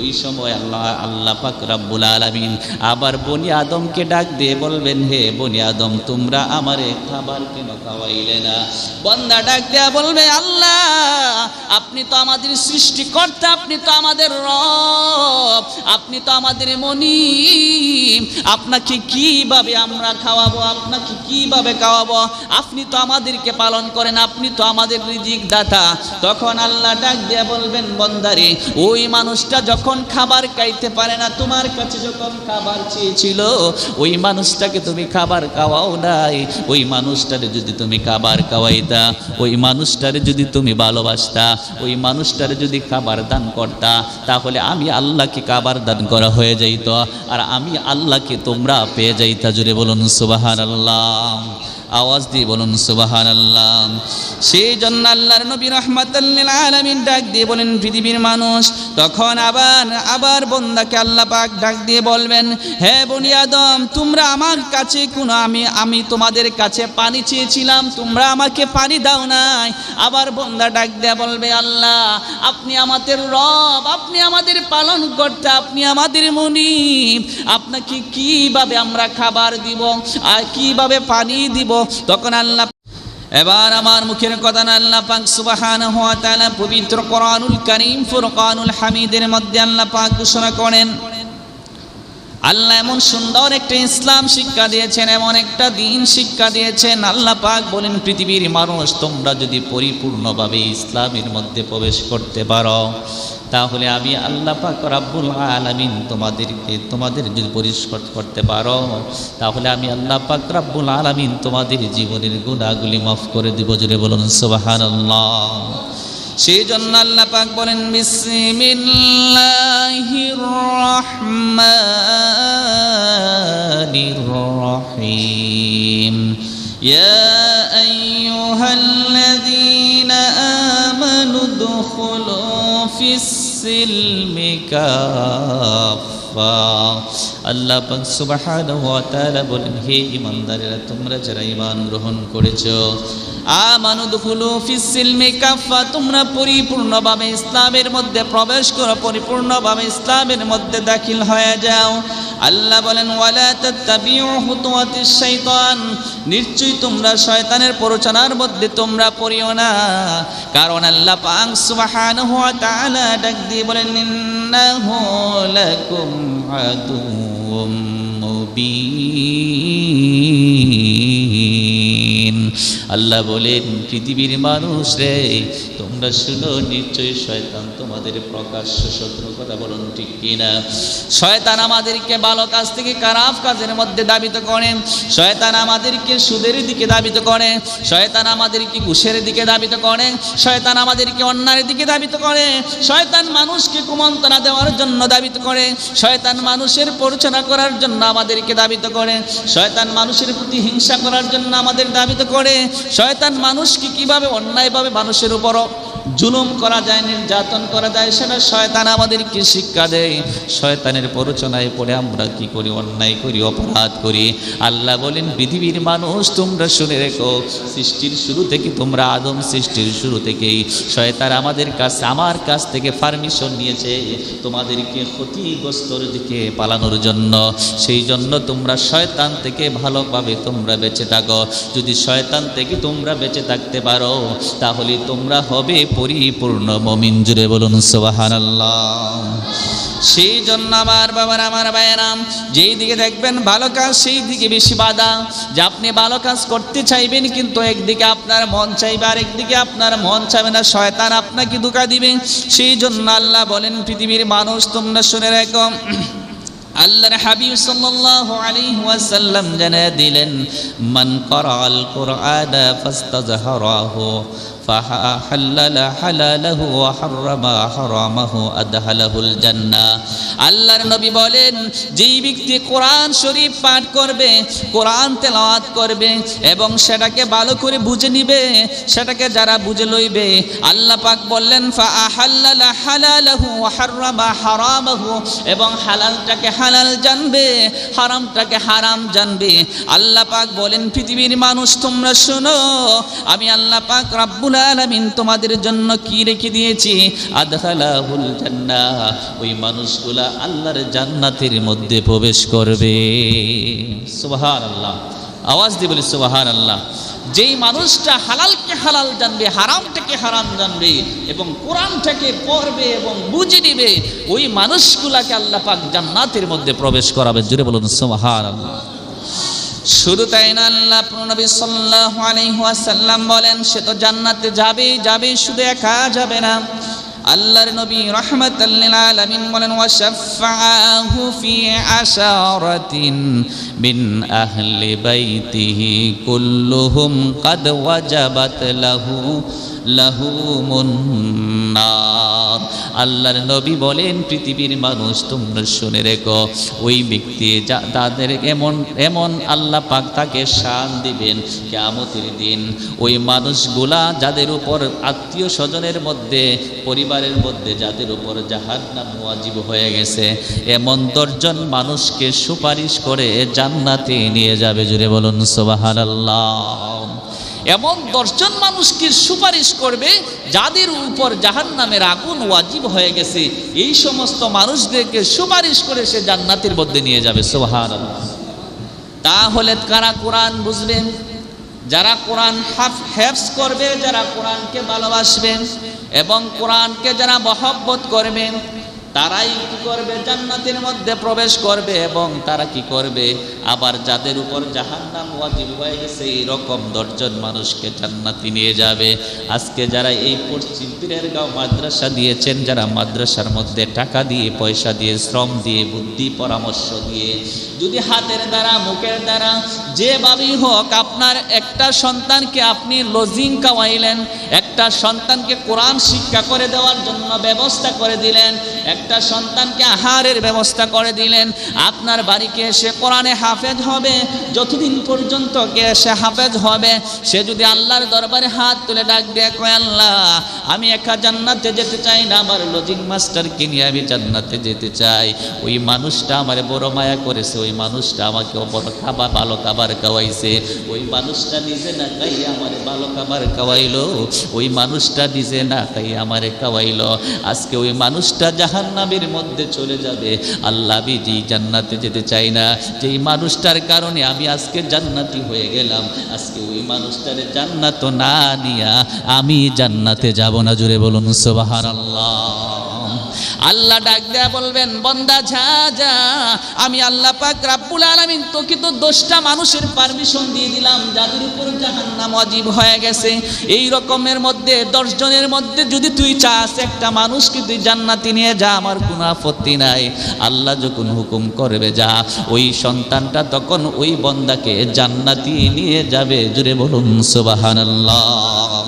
ওই সময় আল্লাহ আল্লাহ পাক রাব্বুল আলামিন আবার বনি আদমকে ডাক দিয়ে বলবেন, হে বনি আদম, তোমরা আমারে খাবার কেন খাওয়াইলে না? বন্দা ডাক দেয়া বলবে, আল্লাহ, আপনি তো আমাদের সৃষ্টিকর্তা, আপনি তো আমাদের রব, আপনি তো আমাদের মনি আপনাকে কীভাবে আমরা খাওয়াবো, আপনাকে কীভাবে খাওয়াবো? আপনি তো আমাদেরকে পালন করেন, আপনি তো আমাদের রিজিক দাতা তখন আল্লাহ ডাক দিয়ে বলবেন, বন্দারে, ওই মানুষটা যখন খাবার খাইতে পারে না, তোমার কাছে যখন খাবার চেয়েছিল, ওই মানুষটাকে তুমি খাবার খাওয়াও নাই। ওই মানুষটারে যদি তুমি খাবার খাওয়াইতা, ওই মানুষটারে যদি তুমি ভালোবাসতা, ওই মানুষটারে যদি খাবার দান করতা, তাহলে আমি আল্লাহকে খাবার দান করা হয়ে যাইত। আর আমি আল্লাহকে তোমরা পেয়ে যাইতা জুড়ে বলুন সুবাহান আল্লাহ আওয়াজ দিয়ে বলুন সুবাহান আল্লাহ সেই জন্য আল্লাহর নবী রহমাতাল্লিল আলামিন ডাক দিয়ে বলেন, পৃথিবীর মানুষ, তখন আবার আবার বন্দাকে আল্লাহ পাক ডাক দিয়ে বলবেন, হে বনি আদম, তোমরা আমার কাছে কোনো, আমি আমি তোমাদের কাছে পানি চেয়েছিলাম, তোমরা আমাকে পানি দাও নাই। আবার বন্দা ডাক দিয়ে বলবে, আল্লাহ, আপনি আমাদের রব, আপনি আমাদের পালন করতে আপনি আমাদের মনিব, আপনাকে কীভাবে আমরা খাবার দিব, আর কীভাবে পানি দিব তখন আল্লাহ এবার আমার মুখের কথা না আল্লাহ পাক সুবহানাহু ওয়া তাআলা পবিত্র কোরআনুল করিম ফুরকানুল হামিদের মধ্যে আল্লাহ পাক ঘোষণা করেন আল্লাহ এমন সুন্দর একটা ইসলাম শিক্ষা দিয়েছেন, এমন একটা দিন শিক্ষা দিয়েছেন। আল্লাহ পাক বলেন, পৃথিবীর মানুষ, তোমরা যদি পরিপূর্ণভাবে ইসলামের মধ্যে প্রবেশ করতে পারো, তাহলে আমি আল্লাহ পাক রাব্বুল আলামিন তোমাদেরকে, তোমাদের যদি পরিষ্কার করতে পারো, তাহলে আমি আল্লাহ পাক রাব্বুল আলামিন তোমাদের জীবনের গুণাগুলি মাফ করে দিব। জুড়ে বলুন, সুবহানাল্লাহ। সেই জন্য আল্লাহ পাক বলেন, বিসমিল্লাহির রহমানির রহিম। ইয়া আইয়ুহাল্লাযীনা আমানু দুখুলু ফিস সিলমি কাফা আল্লাহ বলেন, হে ঈমানদারেরা, তোমরা যারা ইমান গ্রহণ করেছ তোমরা পরিপূর্ণভাবে ইসলামের মধ্যে প্রবেশ করো, পরিপূর্ণভাবে ইসলামের মধ্যে দাখিল হয়ে যাও। আল্লাহ বলেন নিশ্চয়ই তোমরা শয়তানের প্ররোচনার মধ্যে তোমরা পড়িও না। কারণ আল্লাহ ওয়া তাআলা ডাক দিয়ে বলেন লাকুম আদুউম মুবিন আল্লাহ বলেন, পৃথিবীর মানুষ রে, তোমরা শুনো, নিশ্চয়ই শয়তান তোমাদের প্রকাশ্য শত্রু কথা বলুন ঠিক কিনা? শয়তান আমাদেরকে ভালো কাজ থেকে খারাপ কাজের মধ্যে দাবিত করে। শয়তান আমাদেরকে সুদের দিকে দাবিত করে। শয়তান আমাদেরকে ঘুষের দিকে দাবিত করে। শয়তান আমাদেরকে অন্যায়ের দিকে দাবিত করে। শয়তান মানুষকে কুমন্ত্রণা দেওয়ার জন্য দাবিত করে। শয়তান মানুষের পরিচালনা করার জন্য আমাদেরকে দাবিত করে। শয়তান মানুষের প্রতি হিংসা করার জন্য আমাদের দাবিত করে। শয়তান মানুষকে কীভাবে অন্যায়ভাবে মানুষের উপরও জুলুম করা যায়, নির্যাতন করা যায়, সেটা শয়তান আমাদেরকে শিক্ষা দেয়। শয়তানের প্ররোচনায় পড়ে আমরা কি করি, অন্যায় করি, অপরাধ করি? আল্লাহ বলেন, পৃথিবীর মানুষ, তোমরা শুনে রেখো, সৃষ্টির শুরু থেকে তোমরা আদম সৃষ্টির শুরু থেকেই। শয়তান আমাদের কাছে, আমার কাছ থেকে পারমিশন নিয়েছে তোমাদেরকে ক্ষতিগ্রস্তর দিকে পালানোর জন্য। সেই জন্য তোমরা শয়তান থেকে ভালোভাবে তোমরা বেঁচে থাকো। যদি শয়তান থেকে তোমরা বেঁচে থাকতে পারো, তাহলে তোমরা হবে পরিপূর্ণ মমিন জুড়ে বলুন সোবাহান সেই জন্য আমার বাবার, আমার ভাইয়েরাম যেই দিকে দেখবেন ভালো কাজ, সেই দিকে বেশি বাধা। যে আপনি ভালো কাজ করতে চাইবেন, কিন্তু একদিকে আপনার মন চাইবে আর একদিকে আপনার মন চাইবে না, শয়তান আপনাকে ধোকা দিবে। সেই জন্য আল্লাহ বলেন, পৃথিবীর মানুষ, তোমরা শুনে রাখো। আল্লাহর হাবিব সাল্লাল্লাহু আলাইহি ওয়াসাল্লাম দিলেন, মান করাল ফাস্তাজহারাহু। فحلل حلاله وحرم حرامه أدخله الجنة আল্লাহর নবী বলেন যেই ব্যক্তি কোরআন শরীফ পাঠ করবে কোরআন তেলাওয়াত করবে এবং সেটাকে ভালো করে বুঝে নিবে সেটাকে যারা বুঝে লইবে আল্লাহ পাক বললেন ফা আহাল্লালা হালালাহু ওয়া হাররামা হারামাহু এবং হালালটাকে হালাল জানবে হারামটাকে হারাম জানবে আল্লাহ পাক বলেন পৃথিবীর মানুষ তোমরা শোনো আমি আল্লাহ পাক রাব্বুল রব্বুল আলামিন তোমাদের জন্য কি রেখে দিয়েছি? আদখালাহুল ওই মানুষগুলা আল্লাহর জান্নাতের মধ্যে প্রবেশ করবে। সুবহানাল্লাহ। আওয়াজ দিয়ে বলি সুবহানাল্লাহ। যেই মানুষটা হালালকে হালাল জানবে, হারামটাকে হারাম জানবে এবং কোরআনটাকে পড়বে এবং বুঝে নিবে, ওই মানুষগুলাকে আল্লাহ পাক জান্নাতের মধ্যে প্রবেশ করাবে। জুড়ে বলুন সুবহানাল্লাহ। শুধু তাই না আল্লাহ নবী সাল্লাল্লাহু আলাইহি ওয়াসাল্লাম বলেন, সে তো জান্নাতে যাবে যাবে শুধু একা যাবে না। আল্লাহর নবী রাহমাতাল লিল আলামিন বলেন ওয়া শাফাআহু ফি আশারাতিন মিন আহলি বাইতিহি কুল্লুহুম কাদ ওয়াজাবাত লাহু লাহু লাহুমুন নার আল্লাহর নবী বলেন, পৃথিবীর মানুষ তোমরা শুনে রেখো, ওই ব্যক্তি যা তাদের এমন এমন আল্লাহ পাক তাকে শান দিবেন কেয়ামতের দিন। ওই মানুষগুলা যাদের উপর আত্মীয় স্বজনের মধ্যে, পরিবারের মধ্যে যাদের উপর জাহাজ নাম ওয়াজিব হয়ে গেছে, এমন দশজন মানুষকে সুপারিশ করে জান্নাতে নিয়ে যাবে। জুড়ে বলুন সোবাহান এমন দশজন মানুষকে সুপারিশ করবে যাদের উপর জাহান নামের আগুন ওয়াজিব হয়ে গেছে। এই সমস্ত মানুষদেরকে সুপারিশ করে সে জান্নাতের মধ্যে নিয়ে যাবে। সোহান তাহলে কারা কোরআন বুঝবেন? যারা কোরআন হাফ হেফস করবে, যারা কোরআনকে ভালোবাসবেন এবং কোরআনকে যারা মহব্বত করবেন তারাই কি করবে? জান্নাতের মধ্যে প্রবেশ করবে এবং তারা কি করবে? আবার যাদের উপর জাহান্নাম ওয়াজিব হয়ে গেছে, এইরকম দশজন মানুষকে জান্নাতি নিয়ে যাবে। আজকে যারা এই পশ্চিম পীরের গাঁও মাদ্রাসা দিয়েছেন, যারা মাদ্রাসার মধ্যে টাকা দিয়ে, পয়সা দিয়ে, শ্রম দিয়ে, বুদ্ধি, পরামর্শ দিয়ে, যদি হাতের দ্বারা, মুখের দ্বারা, যেভাবেই হোক, আপনার একটা সন্তানকে আপনি লজিং খাওয়াইলেন, একটা সন্তানকে কোরআন শিক্ষা করে দেওয়ার জন্য ব্যবস্থা করে দিলেন একটা সন্তানকে আহারের ব্যবস্থা করে দিলেন। আপনার বাড়িকে এসে কোরআনে হাফেজ হবে। যতদিন পর্যন্ত কে এসে হাফেজ হবে, সে যদি আল্লাহর দরবারে হাত তুলে ডাক দিয়ে, কয় আল্লাহ, আমি একা জান্নাতে যেতে চাই না, আমার লজিং মাস্টারকে নিয়ে আমি জান্নাতে যেতে চাই। ওই মানুষটা আমার বড় মায়া করেছে, ওই মানুষটা আমাকে বড় খাবার, ভালো খাবার খাওয়াইছে। ওই মানুষটা নিজে না খাই আমার ভালো খাবার খাওয়াইলো। ওই মানুষটা নিজে না খাই আমারে খাওয়াইলো। আজকে ওই মানুষটা জাহান্নামের মধ্যে চলে যাবে। আল্লাহ বিজি জান্নাতে যেতে চাই না। যেই মানুষটার কারণে আমি আজকে জান্নাতি হয়ে গেলাম, আজকে ওই মানুষটার জান্নাত না নিয়া আমি জান্নাতে যাব না। জুড়ে বলুন সোবাহার আল্লাহ ডাক দেয়া বলবেন, বন্দা, যা যা। আমি আল্লাহ পাক রাব্বুল আলামিন তোকে তো দশটা মানুষের পারমিশন দিয়ে দিলাম, যাদের উপর জাহান্নাম অজীব হয়ে গেছে। এই রকমের মধ্যে, দশ জনের মধ্যে যদি তুই চাস একটা মানুষকে তুই জান্নাতি নিয়ে যা, আমার কোনো আপত্তি নাই। আল্লাহ যখন হুকুম করবে, যা। ওই সন্তানটা তখন ওই বন্দাকে জান্নাতি নিয়ে যাবে। জুড়ে বলুন, সুবহানাল্লাহ।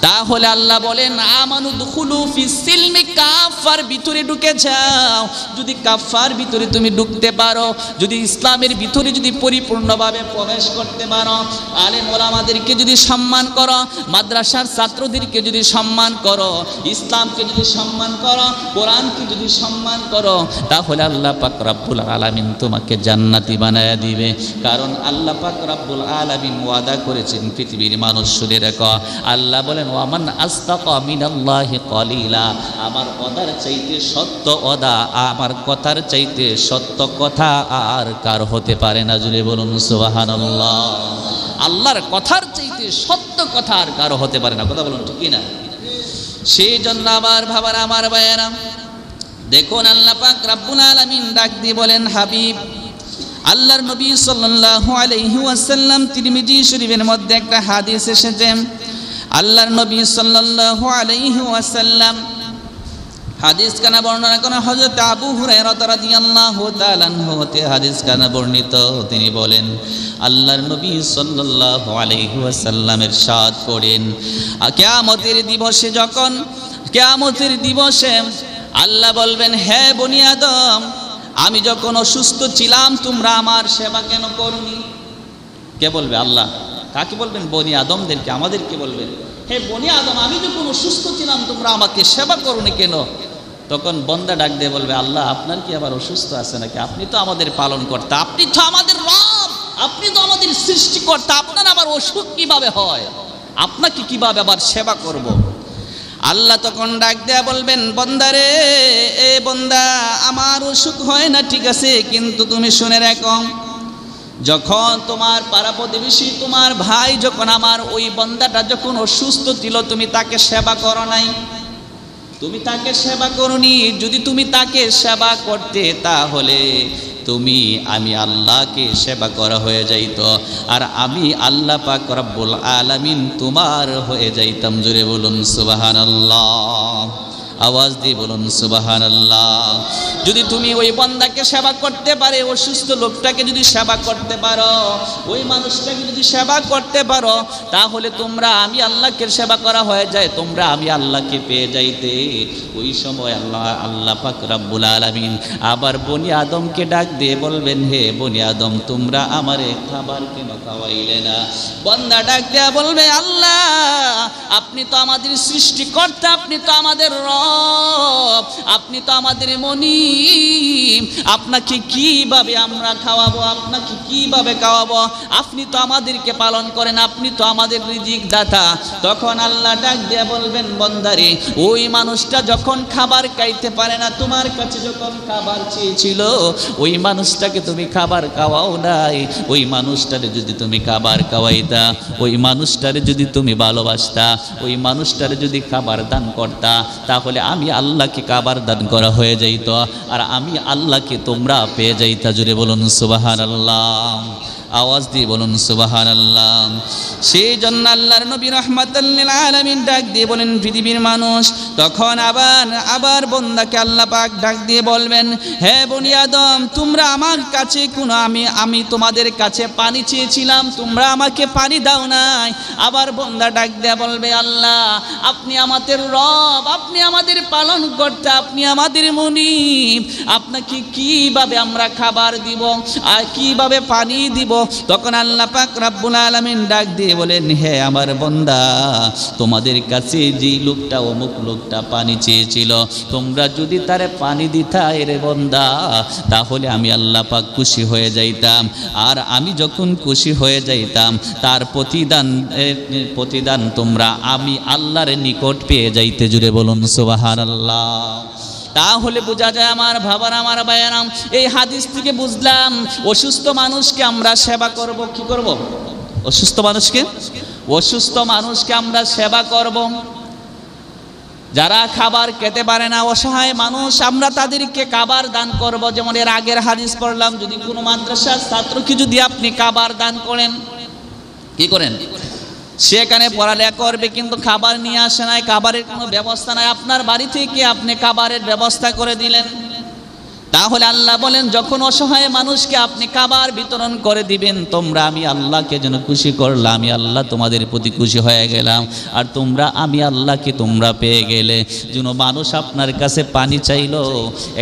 তাহলে আল্লাহ বলেন আমানু দুখুলু ফি সিলমি কাফার ভিতরে ঢুকে যাও। যদি কাফার ভিতরে তুমি ঢুকতে পারো, যদি ইসলামের ভিতরে যদি পরিপূর্ণভাবে প্রবেশ করতে পারো, আলেম ওলামাদেরকে যদি সম্মান করো, মাদ্রাসার ছাত্রদেরকে যদি সম্মান করো, ইসলামকে যদি সম্মান করো, কোরআনকে যদি সম্মান করো, তাহলে আল্লাহ পাক রাব্বুল আলামিন তোমাকে জান্নাতি বানায়া দিবে। কারণ আল্লাহ পাক রাব্বুল আলামিন ওয়াদা করেছেন পৃথিবীর মানুষ শুনে রেখো। আল্লাহ বলেন ওয়ামান আস্তাকা মিনাল্লাহি কলিলা। আমার কথার চাইতে সত্য অদা আমার কথার চাইতে সত্য কথা আর কার হতে পারে না। জুড়ে বলুন, সুবহানাল্লাহ। আল্লাহর কথার চাইতে সত্য কথা আর কারও হতে পারে না। কথা বলুন, ঠিক না সেই জন্য আমার ভাবার, আমার বায়ারাম দেখুন, আল্লাহ পাক রাব্বুল আলামিন ডাক দিয়ে বলেন, হাবিব, আল্লাহর নবী সাল্লাল্লাহু আলাইহি ওয়াসাল্লাম তিরমিজি শরীফের মধ্যে একটা হাদিস এসেছে। আল্লাহর নবী সাল্লাল্লাহু আলাইহি ওয়াসাল্লাম হাদিস কানা বর্ণনা করেন হযরত আবু হুরায়রা রাদিয়াল্লাহু তাআলা আনহু হতে হাদিস কানা বর্ণিত। তিনি বলেন, আল্লাহর নবী সাল্লাল্লাহু আলাইহি ওয়াসাল্লামের সাদ করেন কিয়ামতের দিবসে যখন, কিয়ামতের দিবসে আল্লাহ বলবেন, হে বনি আদম, আমি যখন অসুস্থ ছিলাম, তোমরা আমার সেবা কেন করনি? কে বলবে? আল্লাহ। কাকে বলবেন? বনি আদমদেরকে, আমাদেরকে বলবেন। হে বনি আদম, আমি যখন অসুস্থ ছিলাম, তোমরা আমাকে সেবা করনি কেন? তখন বন্দা ডাক দিয়ে বলবে, আল্লাহ, আপনার কি আবার অসুস্থ আছে নাকি? আপনি তো আমাদের পালন করতে আপনি তো আমাদের রব। আপনি তো আমাদের সৃষ্টিকর্তা। আপনার আবার অসুখ কীভাবে হয়? আপনাকে কীভাবে আবার সেবা করব। আল্লাহ তখন ডাক দেয়া বলবেন বন্দারে এ বন্দা, আমার অসুখ হয় না, ঠিক আছে, কিন্তু তুমি শুনে রাখো। যখন তোমার পাড়া প্রতিবেশী তোমার ভাই যখন আমার ওই বন্দাটা যখন অসুস্থ ছিল, তুমি তাকে সেবা করো নাই। তুমি তাকে সেবা করনি, যদি তুমি তাকে সেবা করতে, তাহলে তুমি, আমি আল্লাহকে সেবা করা হয়ে যাইত। আর আমি আল্লাহ পাক রব্বুল আলামিন তোমার হয়ে যাইতাম জুড়ে বলুন সুবাহান আওয়াজ দিয়ে বলুন সুবাহান যদি তুমি ওই বন্দাকে সেবা করতে পারে অসুস্থ লোকটাকে যদি সেবা করতে পারো, ওই মানুষটাকে যদি সেবা করতে পারো, তাহলে তোমরা আমি আল্লাহকে সেবা করা হয়ে যায়, তোমরা আমি আল্লাহকে পেয়ে যাইতে। ওই সময় আল্লাহ আল্লাহ পাক রাব্বুল আলামিন আবার বনি আদমকে ডাক দিয়ে বলবেন, হে বনি আদম, তোমরা আমারে খাবার কেন খাওয়াইলে না? বন্দা ডাক দেয়া বলবে, আল্লাহ, আপনি তো আমাদের সৃষ্টিকর্তা, আপনি তো আমাদের রব আপনি তো আমাদের মনি আপনাকে কীভাবে আমরা খাওয়াবো? আপনাকে কীভাবে খাওয়াবো? আপনি তো আমাদেরকে পালন করেন, আপনি তো আমাদের রিজিক দাতা। তখন আল্লাহ ডাক দিয়ে বলবেন, বন্দারে, ওই মানুষটা যখন খাবার খাইতে পারে না, তোমার কাছে যখন খাবার চেয়েছিল, ওই মানুষটাকে তুমি খাবার খাওয়াও নাই। ওই মানুষটারে যদি তুমি খাবার খাওয়াইতা, ওই মানুষটারে যদি তুমি ভালোবাসতা, ওই মানুষটারে যদি খাবার দান করতা, তাহলে আমি আল্লাহকে কাবার দান করা হয়ে যাইত, আর আমি আল্লাহকে তোমরা পেয়ে যাইতা। জুড়ে বলুন সুবাহান আল্লাহ আওয়াজ দিয়ে বলুন সুবাহান আল্লাহ সেই জন্য আল্লাহর নবী রহমাতাল্লিল আলামিন ডাক দিয়ে বলেন, পৃথিবীর মানুষ, তখন আবার আবার বন্দাকে আল্লাহ পাক ডাক দিয়ে বলবেন, হে বনি আদম, তোমরা আমার কাছে কোনো, আমি আমি তোমাদের কাছে পানি চেয়েছিলাম, তোমরা আমাকে পানি দাও নাই। আবার বন্দা ডাক দেয়া বলবে, আল্লাহ, আপনি আমাদের রব, আপনি আমাদের পালন করতে আপনি আমাদের মনিব, আপনাকে কীভাবে আমরা খাবার দিব, আর কীভাবে পানি দিব তখন আল্লাহ পাক রাব্বুল আলামিন ডাক দিয়ে বলেন, হে আমার বন্দা, তোমাদের কাছে যে লোকটা অমুক লোকটা পানি চেয়েছিল, তোমরা যদি তারে পানি দিতা এরে বন্দা, তাহলে আমি আল্লাহ পাক খুশি হয়ে যাইতাম। আর আমি যখন খুশি হয়ে যাইতাম, তার প্রতিদান প্রতিদান তোমরা আমি আল্লাহর নিকট পেয়ে যাইতে। জুড়ে বলুন সুবাহান আল্লাহ তাহলে বোঝা যায় আমার ভাবার, আমার বায়ারাম এই হাদিস থেকে বুঝলাম, অসুস্থ মানুষকে আমরা সেবা করব, কি করব? অসুস্থ মানুষকে? অসুস্থ মানুষকে আমরা সেবা করব। যারা খাবার খেতে পারে না, অসহায় মানুষ, আমরা তাদেরকে খাবার দান করব। যেমন এর আগের হাদিস পড়লাম, যদি কোনো মাদ্রাসার ছাত্রকে যদি আপনি খাবার দান করেন, কি করেন? সেখানে পড়ালেখা করবে, কিন্তু খাবার নিয়ে আসে নাই, খাবারের কোনো ব্যবস্থা নাই। আপনার বাড়ি থেকে আপনি খাবারের ব্যবস্থা করে দিলেন। তাহলে আল্লাহ বলেন, যখন অসহায় মানুষকে আপনি খাবার বিতরণ করে দিবেন, তোমরা আমি আল্লাহকে যেন খুশি করলাম, আমি আল্লাহ তোমাদের প্রতি খুশি হয়ে গেলাম, আর তোমরা আমি আল্লাহকে তোমরা পেয়ে গেলে। যেন মানুষ আপনার কাছে পানি চাইলো,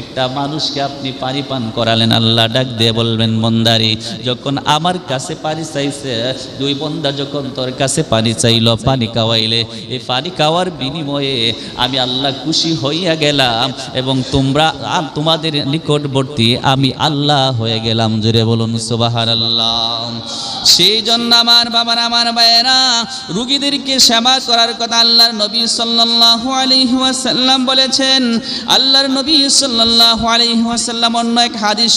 একটা মানুষকে আপনি পানি পান করালেন, আল্লাহ ডাক দিয়ে বলবেন, বন্দারি, যখন আমার কাছে পানি চাইছে, দুই বন্দা যখন তোর কাছে পানি চাইলো, পানি খাওয়াইলে, এই পানি খাওয়ার বিনিময়ে আমি আল্লাহ খুশি হইয়া গেলাম এবং তোমরা তোমাদের নিকটবর্তী, আমি আল্লাহ হয়ে গেলাম। জুড়ে বলুন সুবাহার আল্লাহ সেই জন্য আমার বাবার, আমার বায়েরা রুগীদেরকে সেবা করার কথা আল্লাহর নবী সাল্লাল্লাহু আলাইহি বলেছেন। আল্লাহর নবী সাল্লাল্লাহু আলাইহি অন্য এক হাদিস